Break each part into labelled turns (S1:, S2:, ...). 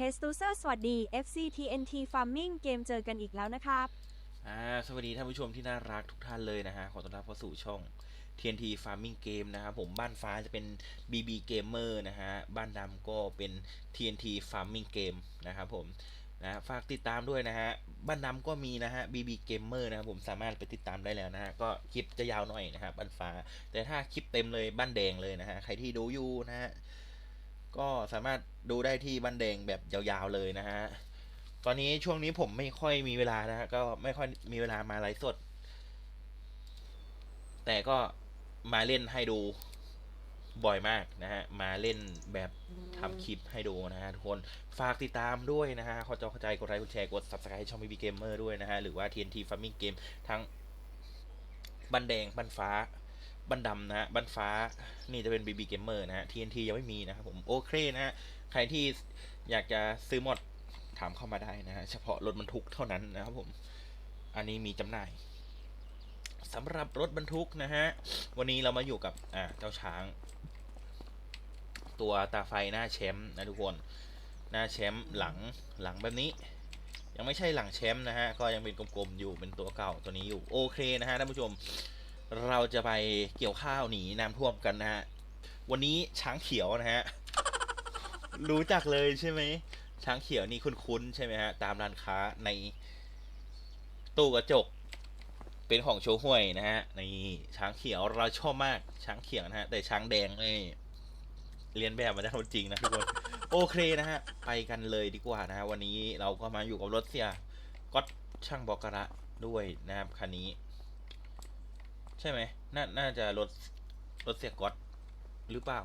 S1: ทสตูเซอร์สวัสดี FC TNT Farming เกมเจอกันอีกแล้วนะครับ
S2: อ่า สวัสดีท่านผู้ชมที่น่ารักทุกท่านเลยนะฮะ ขอต้อนรับเข้าสู่ช่อง TNT Farming Game นะครับผมบ้านฟ้าจะเป็น BB Gamer นะฮะ บ้านดำก็เป็น TNT Farming Game นะครับผมนะฝากติดตามด้วยนะฮะ บ้านดำก็มีนะฮะ BB Gamer นะครับผมสามารถไปติดตามได้แล้วนะฮะ ก็คลิปจะยาวหน่อยนะฮะบ้านฟ้า แต่ถ้าคลิปเต็มเลยบ้านแดงเลยนะฮะ ใครที่ดูอยู่นะฮะ ก็สามารถดูได้ที่บ้านแดงแบบยาวๆเลยนะฮะ ตอนนี้ช่วงนี้ผมไม่ค่อยมีเวลานะฮะ ก็ไม่ค่อยมีเวลามาไลฟ์สด แต่ก็มาเล่นให้ดูบ่อยมากนะฮะ มาเล่นแบบทำคลิปให้ดูนะฮะทุกคน ฝากติดตามด้วยนะฮะข้าใจเข้าใจ กดไลค์ กดแชร์ กด subscribe ช่อง BB Gamer ด้วยนะฮะ หรือว่า TNT Farming Game ทั้งบันแดง บันฟ้า บันดำนะฮะบันฟ้านี่จะเป็น BB Gamer นะฮะ TNT ยังไม่มีนะครับผมโอเคนะฮะใครที่อยากจะซื้อหมดถามเข้ามาได้นะฮะเฉพาะรถบรรทุกเท่านั้นนะครับผม อันนี้มีจำหน่ายสำหรับรถบรรทุกนะฮะ วันนี้เรามาอยู่กับอ่าเจ้าช้าง ตัวตาไฟหน้าแชมป์นะทุกคน หน้าแชมป์หลังหลังแบบนี้ ยังไม่ใช่หลังแชมป์นะฮะ ก็ยังเป็นกลมๆอยู่เป็นตัวเก่าตัวนี้อยู่โอเคนะฮะท่านผู้ชม เราจะไปเกี่ยวข้าวหนีน้ำท่วมกันนะฮะ วันนี้ช้างเขียวนะฮะ รู้จักเลยใช่ไหม ช้างเขียวนี่คุ้นๆใช่ไหมฮะ ตามร้านค้าในตู้กระจก เป็นของโชห่วยนะฮะ ในช้างเขียวเราชอบมาก ช้างเขียวนะฮะ แต่ช้างแดงนี่เรียนแบบมาจากจริงนะทุกคน โอเคนะฮะ ไปกันเลยดีกว่านะฮะ วันนี้เราก็มาอยู่กับรถเสียก็ช่างบอกกระด้วยนะครับคันนี้ ใช่ไหมนาน่าจะรถรถเสียก๊อตหรือเปล่า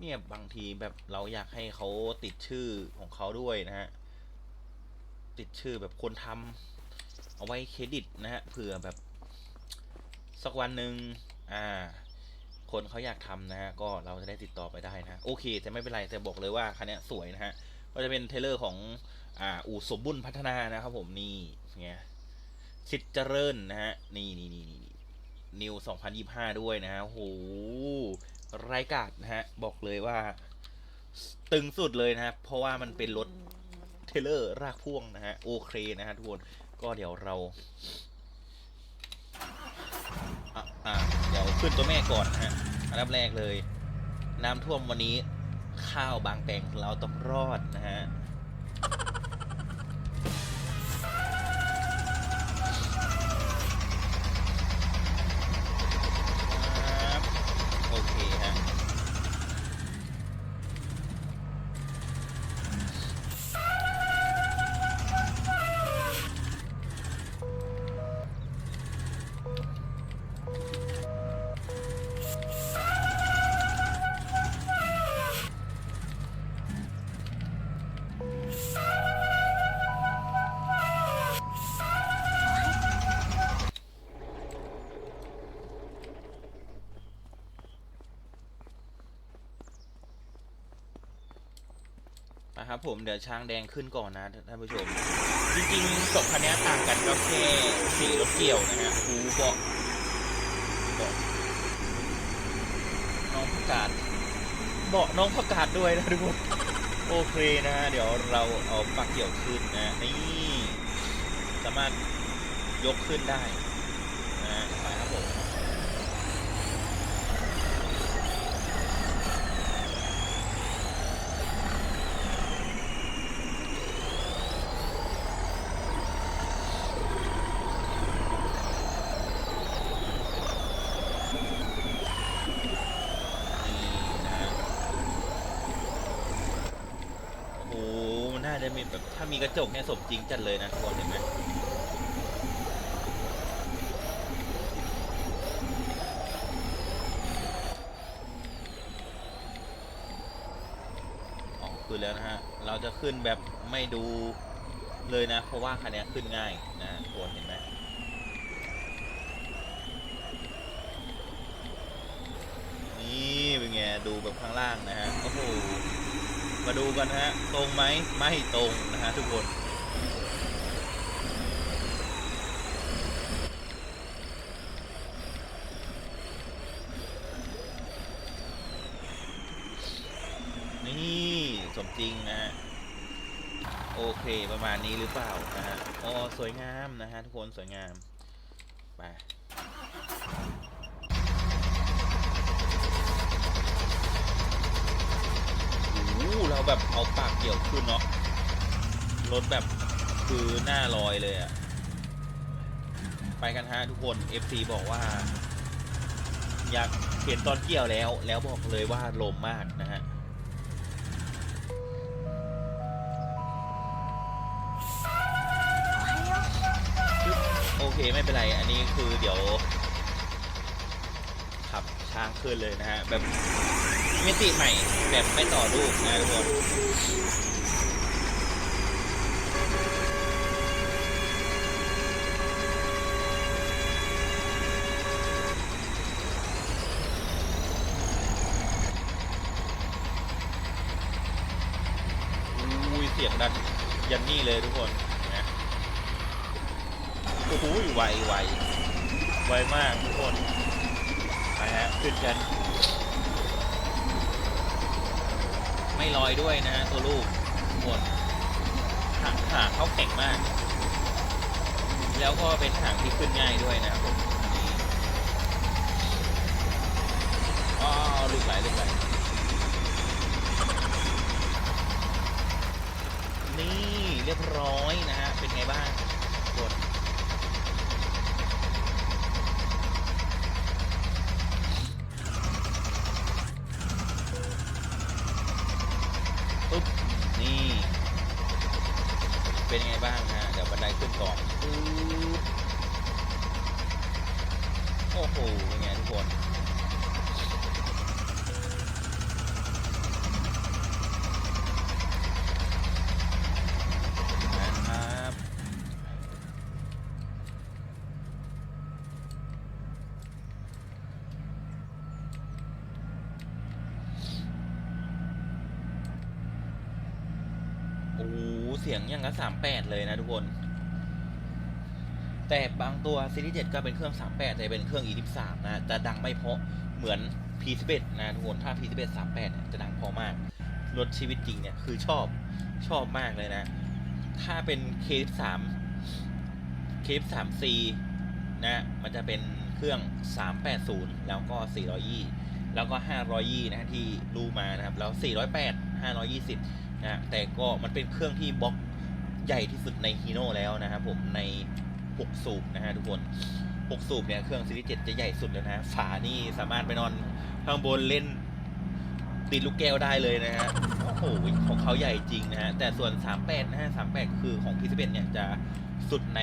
S2: เนี่ยบางทีแบบเราอยากให้เขาติดชื่อของเขาด้วยนะฮะ ติดชื่อแบบคนทำเอาไว้เครดิตนะฮะเผื่อแบบสักวันหนึ่งอ่า คนเขาอยากทำนะฮะ ก็เราจะได้ติดต่อไปได้นะ โอเค แต่ไม่เป็นไร แต่บอกเลยว่าคันนี้สวยนะฮะ ก็จะเป็นเทเลอร์ของ อ่า อู่สมบุญพัฒนานะครับผมนี่ไงสิทธิ์เจริญนะฮะ นี่นี่นี่นี่ นิว 2025 ด้วยนะฮะโอ้โหรายการนะฮะ บอกเลยว่า ตึงสุดเลยนะครับเพราะว่ามันเป็นรถเทเลอร์รากพ่วงนะฮะ โอเคนะฮะทุกคน ก็เดี๋ยวเราอะเดี๋ยวขึ้นตัวแม่ก่อนนะฮะ อันดับแรกเลย น้ำท่วมวันนี้ข้าวบางแปลงเราต้องรอดนะฮะ ผมเดี๋ยวช้างแดงขึ้นก่อนนะท่านผู้ชม จริงๆสองคันนี้ต่างกันก็แค่สีรถเกี่ยวนะฮะคูเบาะเบาะน้องประกาศเบาะน้องประกาศด้วยนะทุกคนโอเคนะฮะเดี๋ยวเราเอาปลักเกี่ยวขึ้นนะนี่สามารถยกขึ้นได้นะฮะไปครับผม นี่นะฮะโอ้โหมันน่า จะมีแบบถ้ามีกระจกเนี่ยสมจริงจัดเลยนะทุกคนเห็นไหมอ๋อขึ้นแล้วนะฮะ เราจะขึ้นแบบไม่ดูเลยนะ เพราะว่าคันนี้ขึ้นง่ายนะทุกคนเห็นไหมนี่เป็นไงดูแบบข้างล่างนะฮะ โอ้โห มาดูกันฮะ ตรงไหมไม่ตรงนะฮะทุกคนนี่สมจริงนะฮะโอเคประมาณนี้หรือเปล่านะฮะอ๋อสวยงามนะฮะทุกคนสวยงามไป โอ้โห เราแบบเอาปากเกี่ยวขึ้นเนาะรถแบบคือหน้าลอยเลยอะไปกันฮะทุกคน FC บอกว่า อยากเห็นตอนเกี่ยวแล้ว แล้วบอกเลยว่าลมมากนะฮะโอเคไม่เป็นไร อันนี้คือเดี๋ยว ข้างขึ้นเลยนะฮะแบบมิติใหม่แบบไม่ต่อรูปนะทุกคนอุ้ยเสียงดันยันนี่เลยทุกคนนะโอ้โหไวไวไวมากทุกคน ขึ้นกัน ไม่ลอยด้วยนะตัวลูกทุกคนหางหางเขาแข็งมาก แล้วก็เป็นหางที่ขึ้นง่ายด้วยนะผมอ๋อลูกไหลลูกไหลนี่เรียบร้อยนะฮะเป็นไงบ้างทุกคน ปุ๊บนี่ เป็นยังไงบ้างฮะ เดี๋ยวบันไดขึ้นก่อนปึ๊บโอ้โห เป็นไงทุกคนนะครับ โอ้โหเสีย งอย่างกับสามแปดเลยนะทุกคน แต่บางตัวซีรีส์7ก็เป็นเครื่อง38แต่เป็นเครื่อง E23 นะจะดังไม่เพราะเหมือน P11 นะทุกคนถ้า P11 38เนี่ยจะดังพราะมากรถชีวิตจริงเนี่ยคือชอบชอบมากเลยนะ ถ้าเป็น K13 K13C นะมันจะเป็นเครื่อง 380 แล้วก็ 420 แล้วก็ 520 นะที่รู้มานะครับ แล้ว 408 520 นะแต่ก็มันเป็นเครื่องที่บล็อก ใหญ่ที่สุดในฮีโน่แล้วนะครับผมใน 6 สูบนะฮะทุกคน 6 สูบเนี่ยเครื่องซีรีส์7จะใหญ่สุดแล้วนะ ฝานี่สามารถไปนอนข้างบนเล่นติดลูกแก้วได้เลยนะฮะโอ้โหของเขาใหญ่จริงนะฮะแต่ส่วน 38 นะฮะ 38 คือของ P11 เนี่ยจะสุดใน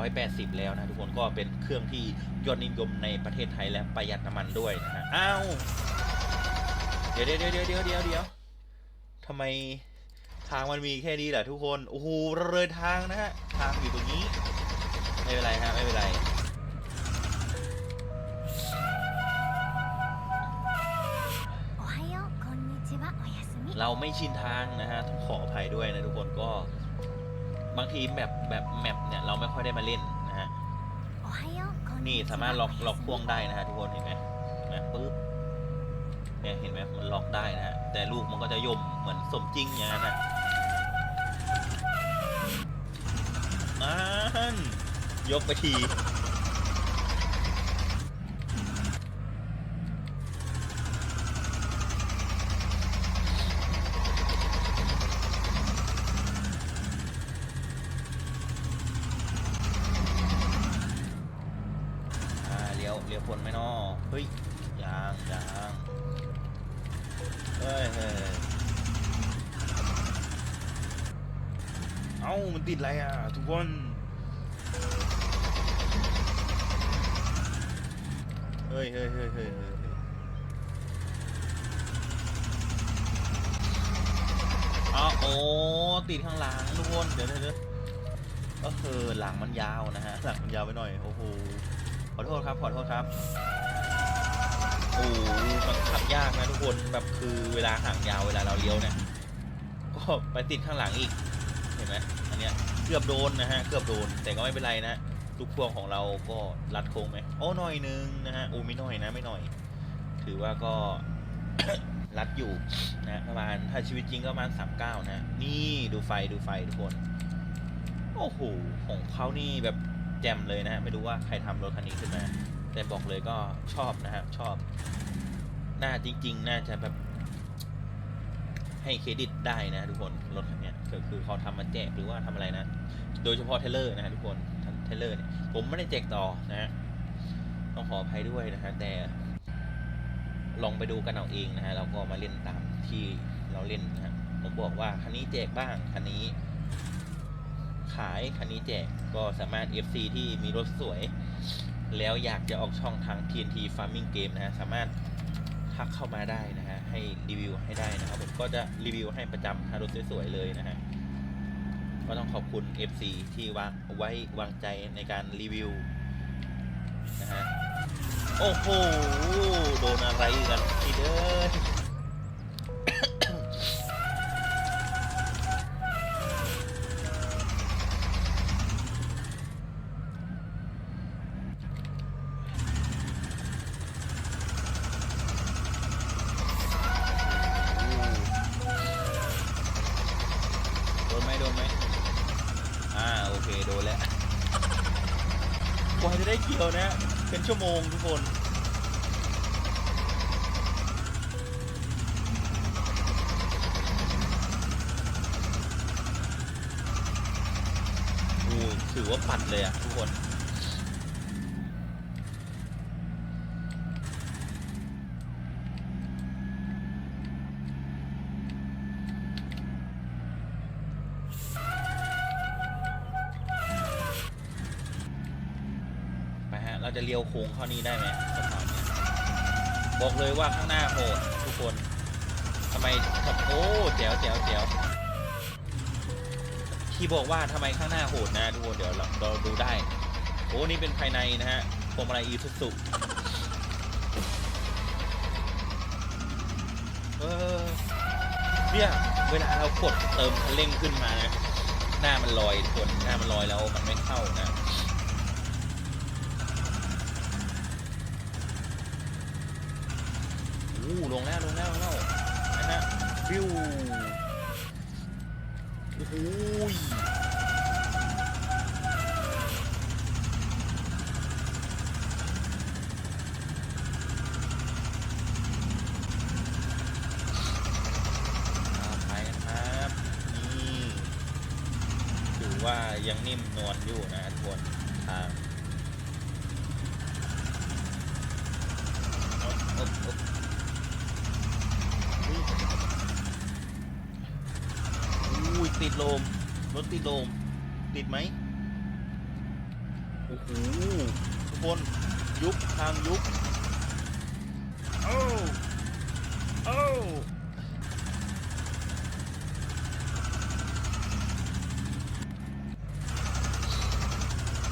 S2: 380 แล้วนะทุกคนก็เป็นเครื่องที่ยอดนิยมในประเทศไทยและประหยัดน้ำมันด้วยนะฮะอ้าวเดี๋ยวเดี๋ยวเดี๋ยวเดี๋ยวเดี๋ยวเดี๋ยวทำไม ทางมันมีแค่นี้แหละทุกคน โอ้โหเรเลยทางนะฮะ ทางอยู่ตรงนี้ ไม่เป็นไรฮะ ไม่เป็นไร เราไม่ชินทางนะฮะ ต้องขออภัยด้วยนะทุกคนก็ บางทีแบบแบบแมปเนี่ย เราไม่ค่อยได้มาเล่นนะฮะ นี่สามารถล็อกล็อกพ่วงได้นะฮะทุกคนเห็นไหมนะปึ๊บเนี่ยเห็นไหมมันล็อกได้นะฮะ แต่ลูกมันก็จะยมเหมือนสมจริงอย่างนั้นอะ ยกไปที อ่าเลี้ยวเลี้ยวพ้นไหมน้อเฮ้ยยางยางเฮ้ยเฮ้ยเอ้ามันติดอะไรอะ ทุกคน เฮ้ยเฮ้ยเฮ้ยเฮ้ยเฮ้ยเฮ้ยอ้าวโอ้ติดข้างหลังทุกคนเดี๋ยวเดี๋ยวเดี๋ยวก็คือหลังมันยาวนะฮะหลังมันยาวไปหน่อยโอ้โหขอโทษครับขอโทษครับโอ้โหมันขับยากนะทุกคนแบบคือเวลาห่างยาวเวลาเราเลี้ยวเนี่ยก็ไปติดข้างหลังอีกเห็นไหมอันเนี้ยเกือบโดนนะฮะเกือบโดนแต่ก็ไม่เป็นไรนะ ลูกพ่วงของเราก็รัดโค้งไหมโอ้หน่อยนึงนะฮะโอ้ไม่หน่อยนะไม่หน่อย ถือว่าก็ รัดอยู่นะประมาณถ้าชีวิตจริงก็ประมาณ39นะ นี่ดูไฟดูไฟทุกคน โอ้โหของเขานี่แบบแจ่มเลยนะฮะไม่รู้ว่าใครทำรถคันนี้ขึ้นมา แต่บอกเลยก็ชอบนะฮะชอบ หน่าจริง ๆ น่าจะแบบ ให้เครดิตได้นะทุกคนรถคันเนี้ยก็คือเขาทำมาแจกหรือว่าทำอะไรนะ โดยเฉพาะเทเลอร์นะฮะทุกคน เทเลอร์เนี่ยผมไม่ได้แจกต่อนะฮะต้องขออภัยด้วยนะฮะแต่ลองไปดูกันเอาเองนะฮะเราก็มาเล่นตามที่เราเล่นนะฮะผมบอกว่าคันนี้แจกบ้างคันนี้ ขายคันนี้แจกก็สามารถ FC ที่มีรถสวย แล้วอยากจะออกช่องทาง TNT Farming Game นะฮะสามารถทักเข้ามาได้นะฮะให้รีวิวให้ได้นะครับผมก็จะรีวิวให้ประจำถ้ารถสวยๆเลยนะฮะ ก็ต้องขอบคุณ FC ที่วางไว้วางใจในการรีวิวนะฮะ โอ้โห โดนอะไรกันทีเด้อ ถือว่าปัดเลยอะทุกคนไปฮะเราจะเลี้ยวโค้งเข้านี้ได้ไหมสะพานเนี้ยบอกเลยว่าข้างหน้าโหดทุกคนทำไมโอ้แจ๋วแจ๋วแจ๋ว ที่บอกว่าทำไมข้างหน้าโหดนะทุกคนเดี๋ยวเราเราดูได้ โอ้นี่เป็นภายในนะฮะพวงมาลัยอีซูซุเออเนี่ยเวลาเรากดเติมคันเร่งขึ้นมานะหน้ามันลอยทุกคนหน้ามันลอยแล้วมันไม่เข้านะอู้ลงแล้วลงแล้วลงแล้วนะฮะวิว โอ้โหยเอาไปครับ นี่ถือว่ายังนิ่มนวลอยู่นะทุกคนทางอ๊บอ๊บอ๊บ อุ้ยติดลม รถติดลมติดไหมโอ้โหทุกคนยุบทางยุบโอ้โอ้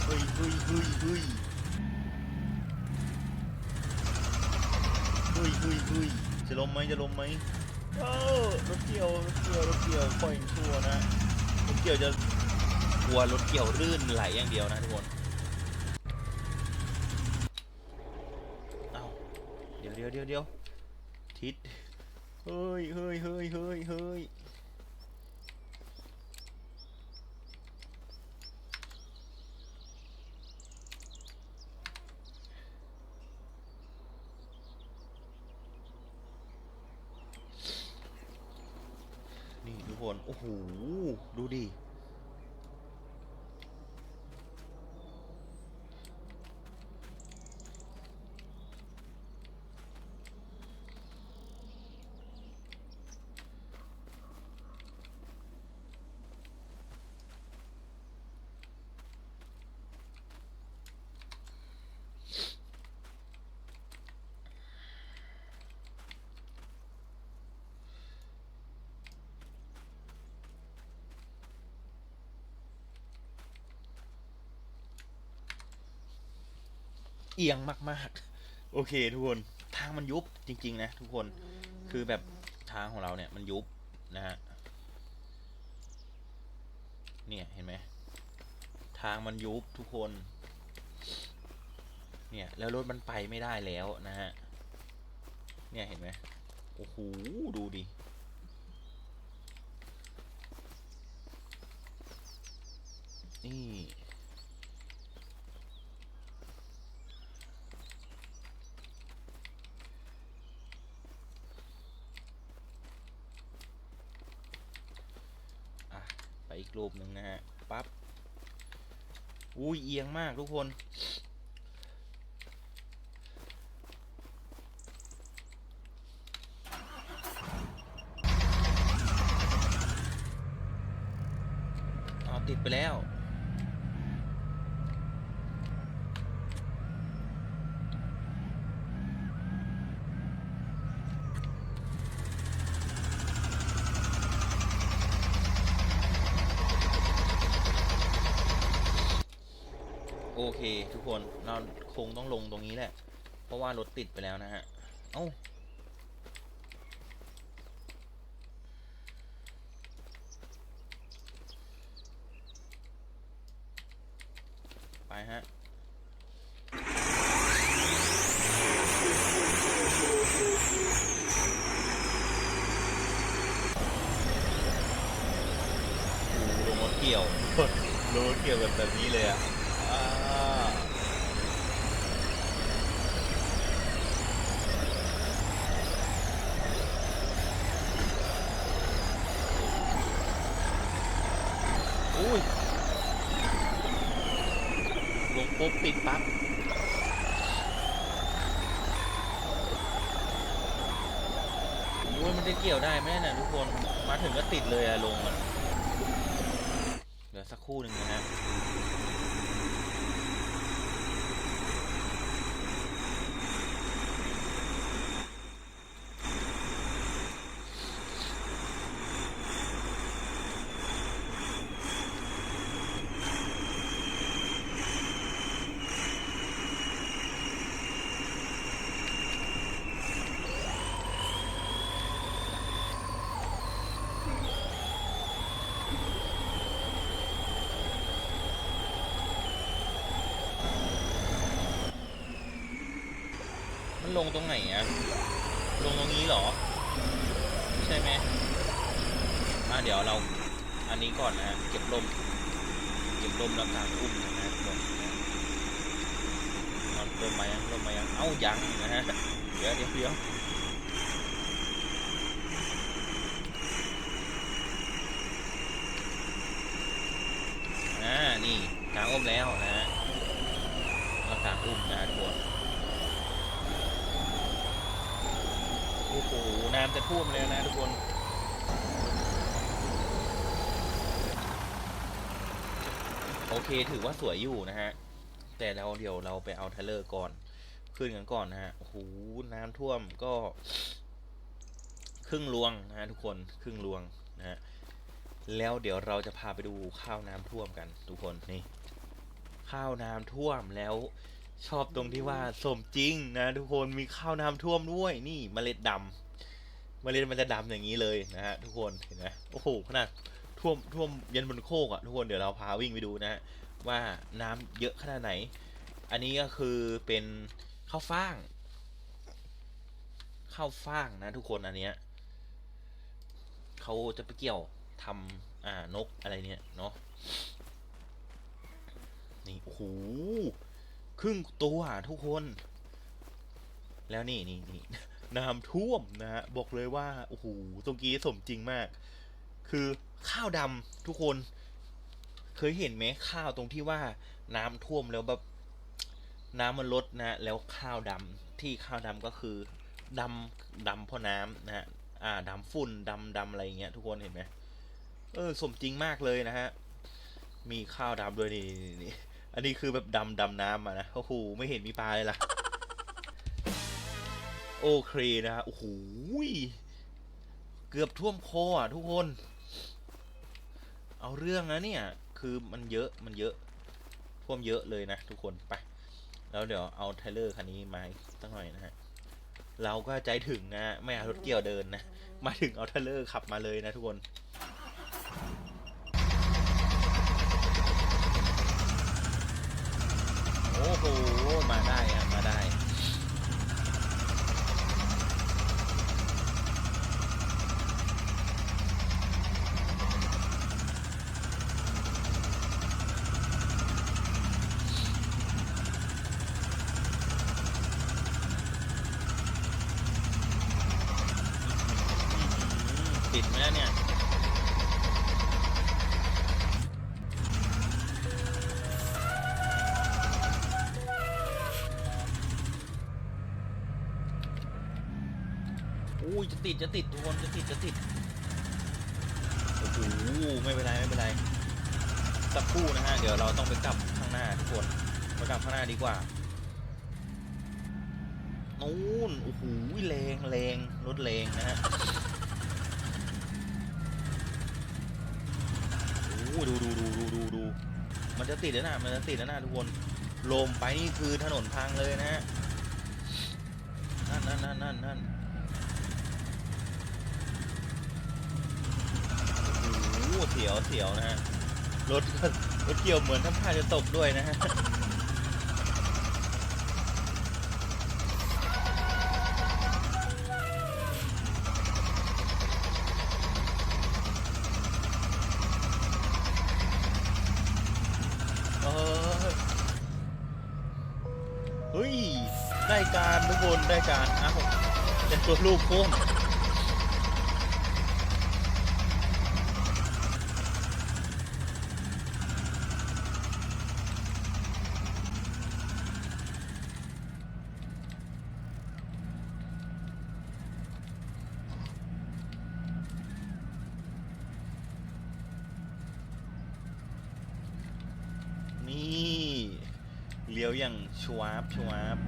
S2: เฮ้ยเฮ้ยเฮ้ยเฮ้ยเฮ้ยเฮ้ยเฮ้ยจะลมไหมจะลมไหมเออรถเกี่ยวรถเกี่ยวรถเกี่ยวปล่อยชัวร์นะรถ เกี่ยวจะกลัวรถเกี่ยวลื่นไหลอย่างเดียวนะทุกคนเอาเดี๋ยวเดี๋ยวเดี๋ยวเดี๋ยวทิศเฮ้ยเฮ้ยเฮ้ยเฮ้ยเฮ้ยนี่ทุกคนโอ้โห ดูดี เอียงมากๆ โอเค ทุกคนทางมันยุบจริง ๆ นะ ทุกคนคือแบบทางของเราเนี่ยมันยุบนะฮะเนี่ยเห็นไหมทางมันยุบทุกคน เนี่ย แล้วรถมันไปไม่ได้แล้วนะฮะเนี่ยเห็นไหมโอ้โหดูดินี่ อะ ไปอีก รูปหนึ่งนะฮะปั๊บอุ้ยเอียงมากทุกคน เอาติดไปแล้ว โอเค ทุกคนเราคงต้องลงตรงนี้แหละ เพราะว่ารถติดไปแล้วนะฮะ เอ้าไปฮะ ลงรถเกี่ยว ลงรถเกี่ยวแบบแบบนี้เลยอะอ่า อุ้ยลงปุ๊บติดปั๊บอุ้ยมันจะเกี่ยวได้ไหมนะทุกคนมาถึงก็ติดเลยอะลงอะเดี๋ยวสักครู่หนึ่งนะฮะ มันลงตรงไหนอะลงตรงนี้เหรอ ใช่ไหมอะเดี๋ยวเราอันนี้ก่อนนะเก็บลมเก็บลมแล้วกางอุ้มนะฮะลมลมมายังลมมายังเอ้ายังนะฮะเดี๋ยวเดี๋ยวเดี๋ยวอ่านี่กลางอุ้มแล้วนะฮะเรากางอุ้มนะฮะทุกคน โอ้โหน้ำจะท่วมเลยนะทุกคนโอเคถือว่าสวยอยู่นะฮะ แต่เราเดี๋ยวเราไปเอาเทเลอร์ก่อน ขึ้นกันก่อนนะฮะโอ้โหน้ำท่วมก็ ครึ่งลวงนะฮะทุกคนครึ่งลวงนะฮะแล้วเดี๋ยวเราจะพาไปดูข้าวน้ำท่วมกัน ทุกคนนี่ ข้าวน้ำท่วมแล้วชอบตรงที่ว่าสมจริงนะ ทุกคนมีข้าวน้ำท่วมด้วยนี่เมล็ดดำ เมล็ดมันจะดำอย่างนี้เลยนะฮะทุกคนเห็นไหมโอ้โหขนาดท่วมท่วมยันบนโคกอะ่ะทุกคนเดี๋ยวเราพาวิ่งไปดูนะฮะว่าน้ำเยอะขนาดไหน อันนี้ก็คือเป็นข้าวฟ่างข้าวฟ่างนะ ทุกคนอันเนี้ยเขาจะไปเกี่ยวทำอ่านกอะไรเนี่ยเนาะนี่โอ้โหครึ่งตัวทุกคน แล้วนี่นี่นี่ น้ำท่วมนะฮะบอกเลยว่าโอ้โหตรงกี้สมจริงมาก คือข้าวดำทุกคนเคยเห็นไหมข้าวตรงที่ว่าน้ำท่วมแล้วแบบน้ำมันลดนะแล้วข้าวดำที่ข้าวดำก็คือดำดำเพราะน้ำนะฮะอ่าดำฝุ่นดำดำอะไรเงี้ยทุกคนเห็นไหมเออสมจริงมากเลยนะฮะมีข้าวดำด้วยนี่นี่อันนี้คือแบบดำดำน้ำอะนะโอ้โหไม่เห็นมีปลาเลยล่ะ โอเคนะฮะโอ้โหเกือบท่วมคออะทุกคน เอาเรื่องนะเนี่ย คือมันเยอะมันเยอะ ท่วมเยอะเลยนะทุกคนไป แล้วเดี๋ยวเอาเทเลอร์คันนี้มาตั้งหน่อยนะฮะ เราก็ใจถึงนะไม่เอารถเกี่ยวเดินนะ มาถึงเอาเทเลอร์ขับมาเลยนะทุกคนโอ้โหมาได้อะมาได้ ติดจะติดทุกคนจะติดจะติดโอ้โหไม่เป็นไรไม่เป็นไรสักครู่นะฮะเดี๋ยวเราต้องไปกลับข้างหน้าทุกคนไปกลับข้างหน้าดีกว่านู่นโอ้โหแรงแรงรถแรงนะฮะโอ้โหดูดูดูดูดูดูมันจะติดแล้วนะมันจะติดแล้วนะทุกคนลมไปนี่คือถนนพังเลยนะฮะนั่นนั่นนั่นนั่นนั่นโอ้โห เสียวเสียวนะฮะ รถก็รถเกี่ยวเหมือนทำท่าจะตกด้วยนะฮะเฮ้ย ได้การทุกคนได้การอ้าวเป็นตัวลูกโค้งนี่เลี้ยว อย่างชวาบชวาบ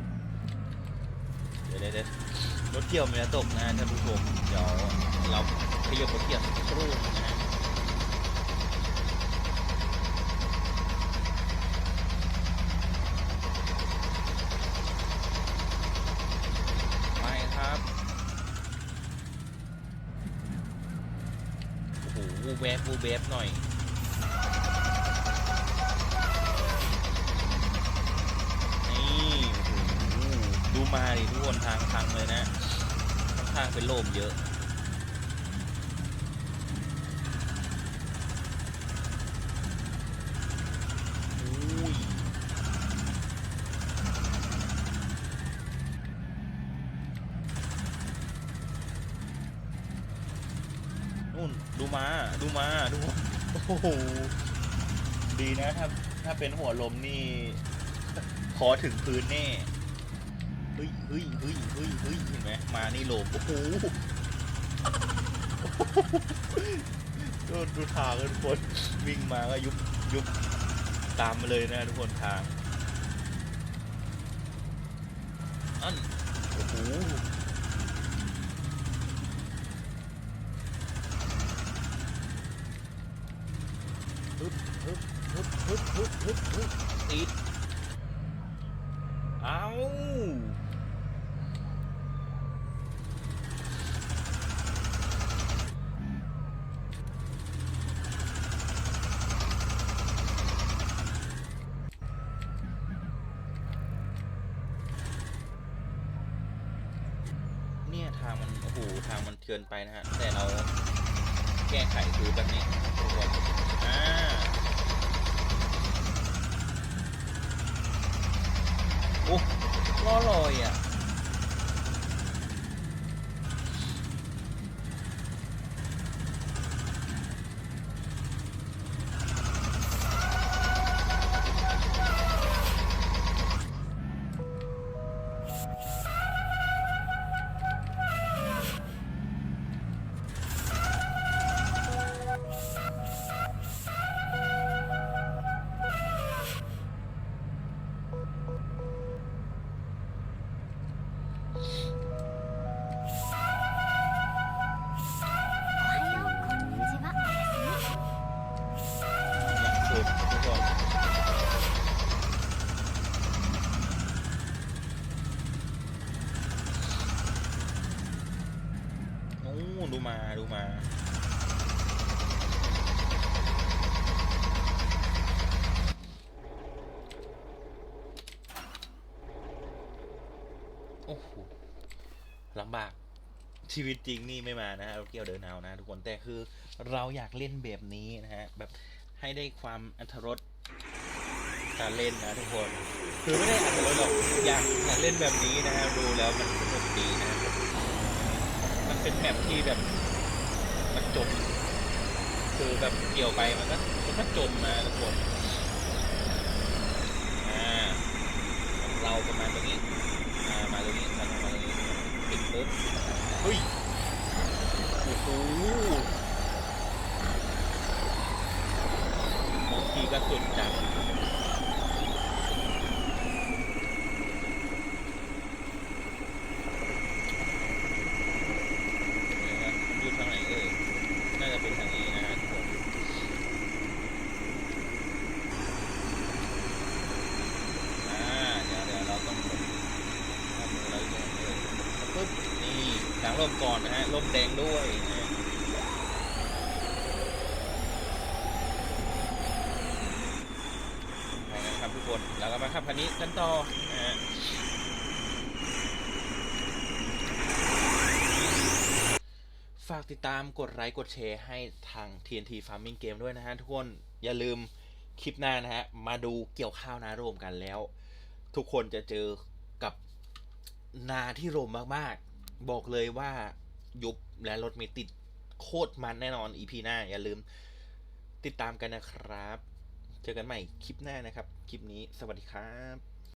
S2: เดี๋ยวเดี๋ยวรถเกี่ยวมันจะตกนะท่านผู้ชมเดี๋ยวเราขยับรถเกี่ยวสักครู่นะฮะไปครับโอ้โหวูแวบหน่อย นี่โอ้โหดูมาดิทุกคนทางพังเลยนะข้างๆ เป็นโลมเยอะ นู่นดูมา ดูมา ดู โอ้โห ดีนะถ้าถ้าเป็นหัวลมนี่ ขอถึงพื้นแน่ เฮ้ยเฮ้ยเฮ้ยเฮ้ยเห็นไหมมานี่โลมโอ้โหโดนดูทางกันทุกคนวิ่งมาก็ยุบยุบตามมาเลยนะทุกคนทางอันโอ้โหฮึบฮึบฮึบฮึบฮึบฮึบฮึบติดเอาเนี่ยทางมัน โอ้โห ทางมั นเกินไปนะฮะแต่เราแก้ไขคือแบบนี้ ชีวิตจริงนี่ไม่มานะฮะเราเกี่ยวเดินเอานะ ทุกคนแต่คือเราอยากเล่นแบบนี้นะฮะแบบให้ได้ความอัธรสการเล่นนะทุกคน คือไม่ได้อัธรสหรอกอยากอยากเล่นแบบนี้นะฮะดูแล้วมันสนุกดีนะมันเป็นแบบที่แบบมันจมคือแบบเกี่ยวไปมันก็มันก็จมนะทุกคนอ่าเราประมาณตรงนี้อ่ามาตรงนี้มาตรงมาตรงนี้ ปิดปุ๊บเฮ้ยโอ้โหบางทีก็สุดจังนะครับอยู่ทางไหนเอ่ย น่าจะเป็นทางนี้นะฮะทุกคนอ่า เดี๋ยวเดี๋ยวเราต้องทำอะไรก่อนเลยปึ๊บ นี่กางร่มก่อนนะฮะร่มแดงด้วยนะฮะไปนะครับทุกคนแล้วก็มาขับคันนี้กันต่อนะฮะฝากติดตามกดไลค์กดแชร์ให้ทาง TNT Farming Game ด้วยนะฮะทุกคนอย่าลืมคลิปหน้านะฮะ มาดูเกี่ยวข้าวนาโรมกันแล้ว ทุกคนจะเจอกับนาที่โรมมาก ๆ บอกเลยว่ายุบและรถเมติดโคตรมันแน่นอน EP หน้า อย่าลืมติดตามกันนะครับ เจอกันใหม่คลิปหน้านะครับ คลิปนี้สวัสดีครับ